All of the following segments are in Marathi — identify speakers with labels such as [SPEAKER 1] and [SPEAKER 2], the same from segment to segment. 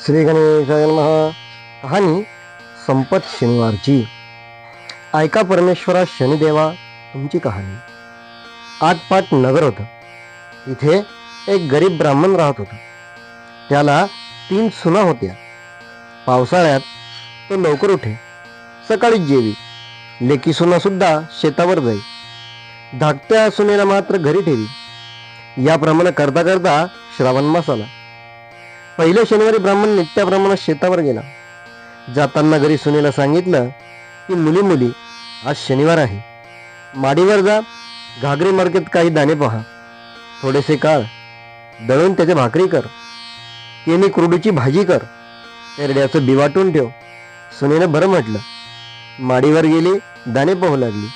[SPEAKER 1] श्री गणेशाय महा कहाणी संपत शनिवारची. ऐका परमेश्वरा शनिदेवा तुमची कहाणी. आटपाट नगर होतं. इथे एक गरीब ब्राह्मण राहत होता. त्याला तीन सुना होत्या. पावसाळ्यात तो लवकर उठे. सकाळीच जेवी. लेकी सुना सुद्धा शेतावर जाई. धाकट्या सुनेला मात्र घरी ठेवी. याप्रमाणे करता करता श्रावण मास आला. पहिल्या शनिवारी ब्राह्मण नित्याप्रमाणे शेतावर गेला. जाताना घरी सुनेला सांगितलं की मुली मुली आज शनिवार आहे. माडीवर जा घागरी मार्केट काही दाणे पहा. थोडेसे काळ दळून त्याच्या भाकरी कर. केनी कुरडूची भाजी कर. तेरड्याचं बी वाटून ठेव. सुनेनं बरं म्हटलं. माडीवर गेली दाणे पाहू लागली.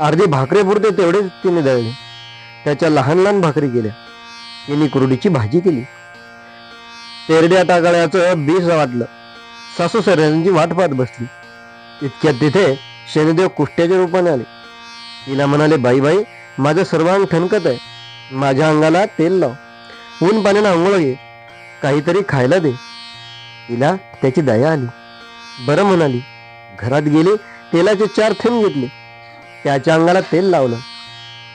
[SPEAKER 1] अर्धे भाकरी पुरते तेवढेच तिने दळले. त्याच्या लहान लहान भाकरी केल्या. तिने कुरडीची भाजी केली. तेरड्या टाकळ्याचं बीज वाटलं. सासू सऱ्यांची वाट पाहत बसली. इतक्यात तिथे शनिदेव कुष्ट्याच्या रूपाने आले. तिला म्हणाले बाई बाई माझं सर्वांग ठणकत आहे. माझ्या अंगाला तेल लाव. ऊन पाण्यानं आंघोळ घे. काहीतरी खायला दे. तिला त्याची दया आली. बरं म्हणाली. घरात गेली तेलाचे चार थेंब घेतले. त्याच्या अंगाला तेल लावलं.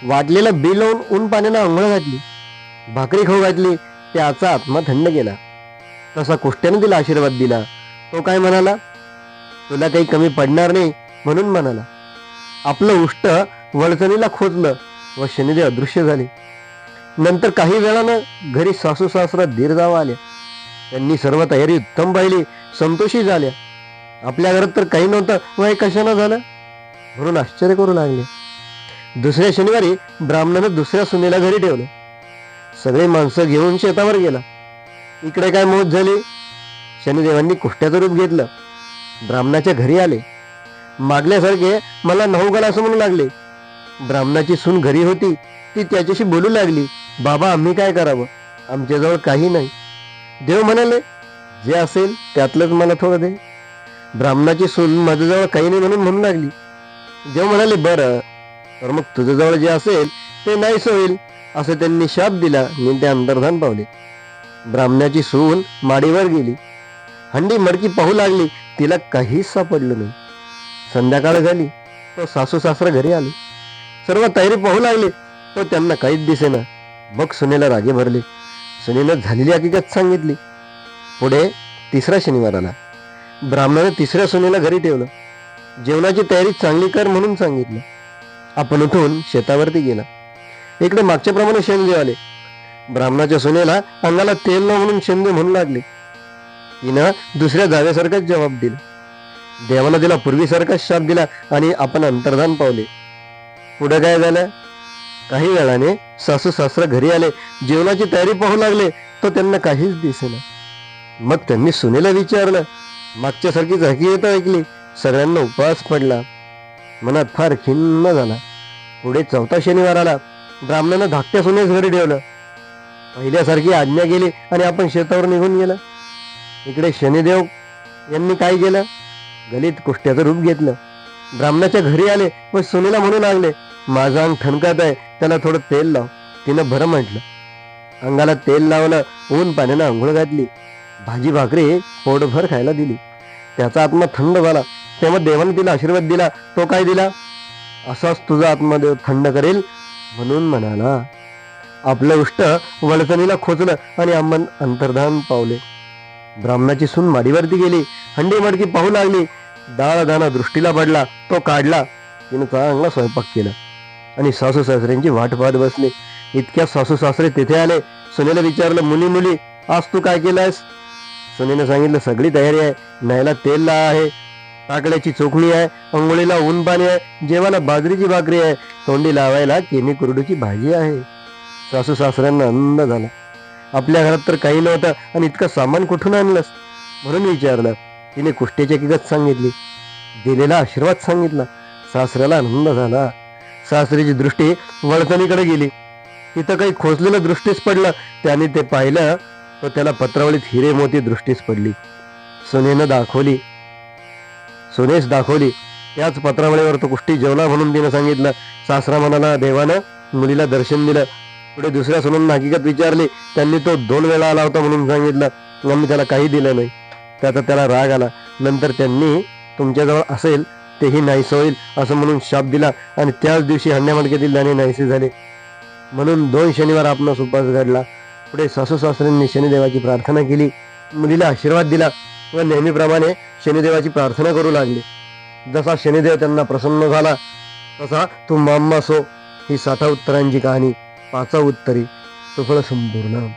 [SPEAKER 1] वाटलेलं बी लावून ऊन पाण्यानं आंघोळ घातली. भाकरी खाऊ घातली. त्याचा आत्मा थंड गेला. तसा कुष्ट्याने तिला आशीर्वाद दिला. तो काय म्हणाला? तुला काही कमी पडणार नाही म्हणून म्हणाला. आपलं उष्ट वळचणीला खोचलं व शनिदेव अदृश्य झाले. नंतर काही वेळानं घरी सासू सासरा दीर जावा आल्या. त्यांनी सर्व तयारी उत्तम पाहिली संतोषी झाल्या. आपल्या घरात तर काही नव्हतं व हे कशानं झालं? म्हणून आश्चर्य करू लागले. दुसऱ्या शनिवारी ब्राह्मणानं दुसऱ्या सुनेला घरी ठेवलं. सगळे माणसं घेऊन शेतावर गेला. इकडे काय मौत झाली? शनिदेवांनी कुष्ट्याचं रूप घेतलं. ब्राह्मणाच्या घरी आले. मागल्यासारखे मला नऊ असं म्हणू लागले. ब्राह्मणाची सून घरी होती ती त्याच्याशी बोलू लागली. बाबा आम्ही काय करावं? आमच्याजवळ काही नाही. देव म्हणाले जे असेल त्यातलंच मला थोडं दे. ब्राह्मणाची सून माझ्याजवळ काही नाही म्हणून म्हणू लागली. देव म्हणाले बरं. तर मग तुझ्याजवळ जे असेल ते नाहीच होईल असं त्यांनी शाप दिला. मी ते अंतर्धान पावले. ब्राह्मणाची सून माडीवर गेली. हंडी मडकी पाहू लागली तिला काहीच सापडलं नाही. संध्याकाळ झाली तो सासू सासरा घरी आले. सर्व तयारी पाहू लागले तो त्यांना काहीच दिसेना. मग सुनेला रागे भरले. सुनेनं झालेली हकीकत सांगितली. पुढे तिसरा शनिवार आला. ब्राह्मणाने तिसऱ्या सुनेला घरी ठेवलं. जेवणाची तयारी चांगली कर म्हणून सांगितलं. आपण उठून शेतावरती गेला. इकडे मागच्याप्रमाणे शेण जेवाले ब्राह्मणाच्या सुनेला अंगाला तेल न म्हणून शिंदे म्हणू लागले. तिनं दुसऱ्या जाव्यासारखाच जबाब दिला. देवानं तिला पूर्वीसारखाच शाप दिला आणि आपण अंतर्धान पावले. पुढं काय झालं? काही वेळाने सासू सासरा घरी आले. जेवणाची तयारी पाहू लागले. तर त्यांना काहीच दिसेना. मग त्यांनी सुनेला विचारलं. मागच्यासारखी झाकी येता ऐकली. सगळ्यांना उपवास पडला. मनात फार खिन्न झाला. पुढे चौथा शनिवार आला. ब्राह्मणानं धाकट्या सुनेच घरी ठेवलं. पहिल्यासारखी आज्ञा गेली आणि आपण शेतावर निघून गेलं. इकडे शनिदेव यांनी काय केलं? गलित कुष्ट्याचं रूप घेतलं. ब्राह्मणाच्या घरी आले व सुनेला म्हणू लागले माझं अंग ठणकात आहे त्याला थोडं तेल लाव. तिनं भरं म्हटलं. अंगाला तेल लावलं ऊन पाण्यानं आंघोळ घातली. भाजी भाकरी पोटभर खायला दिली. त्याचा आत्मा थंड झाला. तेव्हा देवाने तिला आशीर्वाद दिला. तो काय दिला? असाच तुझा आत्मदेव थंड करेल म्हणून म्हणाला. आपलं उष्ट वळचणीला खोचलं आणि अम्मन अंतर्धान पावले. ब्राह्मणाची सून माडीवरती गेली हंडी मडकी पाहू लागली. डाळ दाणा दृष्टीला पडला तो काढला. तिनं चांगला स्वयंपाक केला. आणि सासू सासऱ्यांची वाट पाहत बसली. इतक्या सासू सासरे तिथे आले. सुनेला विचारलं मुली मुली आज तू काय केलंयस? सुनेनं सांगितलं सगळी तयारी आहे. न्यायला तेल ला आहे. टाकल्याची चोखणी आहे. अंघोळीला ऊन पाणी आहे. जेवायला बाजरीची भाकरी आहे. तोंडी लावायला केमी कुरडूची भाजी आहे. सासू सासऱ्यांना आनंद झाला. आपल्या घरात तर काही नव्हतं आणि इतकं सामान कुठून आणलंस? म्हणून विचारलं. तिने कुष्ट्याची किगत सांगितली. दिलेला आशीर्वाद सांगितला. सासऱ्याला आनंद झाला. सासरीची दृष्टी वळकणीकडे गेली. तिथं काही खोचलेलं दृष्टीस पडलं. त्याने ते पाहिलं तर त्याला पत्रावळीत हिरे मोती दृष्टीस पडली. सुनेनं दाखवली. सुनेस दाखवली. त्याच पत्रावळीवर तो कुष्टी जेवला म्हणून तिनं सांगितलं. सासरा म्हणाला देवानं मुलीला दर्शन दिलं. पुढे दुसऱ्या सोनून हकीकत विचारली त्यांनी तो दोन वेळा आला होता म्हणून सांगितलं आम्ही त्याला काही दिलं नाही. त्याचा त्याला राग आला. नंतर त्यांनी तुमच्याजवळ असेल तेही नाहीसं होईल असं म्हणून शाप दिला आणि त्याच दिवशी हंड्यामडक्यातील दाणे नाहीसे झाले. म्हणून दोन शनिवार आपणास उपास घडला. पुढे सासू सासऱ्यांनी शनिदेवाची प्रार्थना केली. मुलीला आशीर्वाद दिला व नेहमीप्रमाणे शनिदेवाची प्रार्थना करू लागली. जसा शनिदेव त्यांना प्रसन्न झाला तसा तू माम्मा सो ही साठा उत्तरांची कहाणी. पाचा उत्तरी सफळ संपूर्ण.